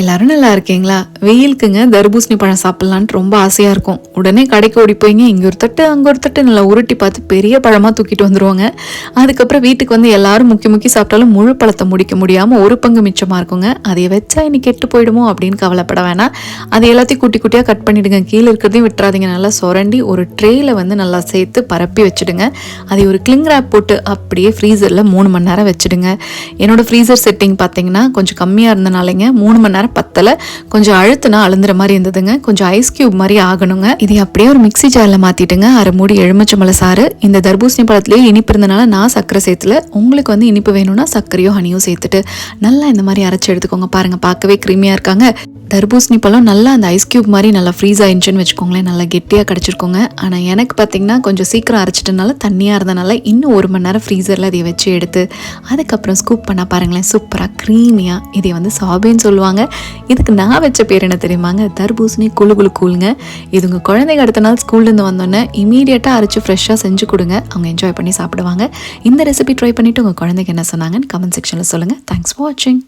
எல்லாரும் நல்லா இருக்கீங்களா? வெயிலுக்குங்க தர்பூசணி பழம் சாப்பிட்லான்ட்டு ரொம்ப ஆசையாக இருக்கும். உடனே கடைக்கு ஓடி போய்ங்க இங்கே ஒரு தட்டு அங்கே ஒரு தட்டு நல்லா உருட்டி பார்த்து பெரிய பழமாக தூக்கிட்டு வந்துருவாங்க. அதுக்கப்புறம் வீட்டுக்கு வந்து எல்லாரும் முக்கி முக்கி சாப்பிட்டாலும் முழு பழத்தை முடிக்க முடியாமல் ஒரு பங்கு மிச்சமாக இருக்குங்க. அதை வச்சா இன்னைக்கு கெட்டு போயிடுமோ அப்படின்னு கவலைப்பட வேணாம். அதை எல்லாத்தையும் குட்டி குட்டியாக கட் பண்ணிடுங்க. கீழே இருக்கிறதையும் விட்டுறாதீங்க. நல்லா சுரண்டி ஒரு ட்ரேயில் வந்து நல்லா சேர்த்து பரப்பி வச்சுடுங்க. அதை ஒரு கிளிங் ரேப் போட்டு அப்படியே ஃப்ரீசரில் மூணு மணி நேரம் வச்சுடுங்க. என்னோட ஃப்ரீசர் செட்டிங் பார்த்தீங்கன்னா கொஞ்சம் கம்மியாக இருந்தனாலங்க மூணு மணி நேரம் பத்தல. கொஞ்சம் அழுத்துனா அழுந்துற மாதிரி இருந்ததுங்க. கொஞ்சம் ஐஸ் கியூப் மாதிரி ஆகணுங்க. இதை அப்படியே ஒரு மிக்ஸி ஜாரில் மாற்றிட்டுங்க அரை மூடி எலுமிச்சம்பழ சாறு. இந்த தர்பூசணி பழத்துலேயே இனிப்பு இருந்தனால நான் சர்க்கரை சேர்த்துல. உங்களுக்கு வந்து இனிப்பு வேணும்னா சர்க்கரையோ ஹனியோ சேர்த்துட்டு நல்லா இந்த மாதிரி அரைச்சி எடுத்துக்கோங்க. பாருங்க பார்க்கவே கிருமியாக இருக்காங்க. தர்பூசணி பழம் நல்லா அந்த ஐஸ் கியூப் மாதிரி நல்லா ஃப்ரீஸ் ஆயிடுச்சுன்னு வச்சுக்கோங்களேன். நல்லா கெட்டியாக கிடச்சிருக்கோங்க. ஆனால் எனக்கு பார்த்தீங்கன்னா கொஞ்சம் சீக்கிரம் அரைச்சிட்டனால தண்ணியாக இருந்தனால இன்னும் ஒரு மணி நேரம் ஃப்ரீசரில் இதை வச்சு எடுத்து அதுக்கப்புறம் ஸ்கூப் பண்ணால் பாருங்களேன் சூப்பராக க்ரீமியாக இதை வந்து சாபேன்னு சொல்லுவாங்க. இதுக்கு நான் வச்ச பேர் என்ன தெரியுமாங்க? தர்பூசணி குழு குழு கூழுங்க. இது உங்கள் குழந்தைங்க அடுத்த நாள் ஸ்கூல்லேருந்து வந்தோன்னே இமீடியட்டாக அரைச்சி ஃப்ரெஷ்ஷாக செஞ்சு கொடுங்க. அவங்க என்ஜாய் பண்ணி சாப்பிடுவாங்க. இந்த ரெசிபி ட்ரை பண்ணிவிட்டு உங்கள் குழந்தைக்கு என்ன சொன்னாங்கன்னு கமெண்ட் செக்ஷனில் சொல்லுங்கள் தேங்க்ஸ் ஃபார் வாட்சிங்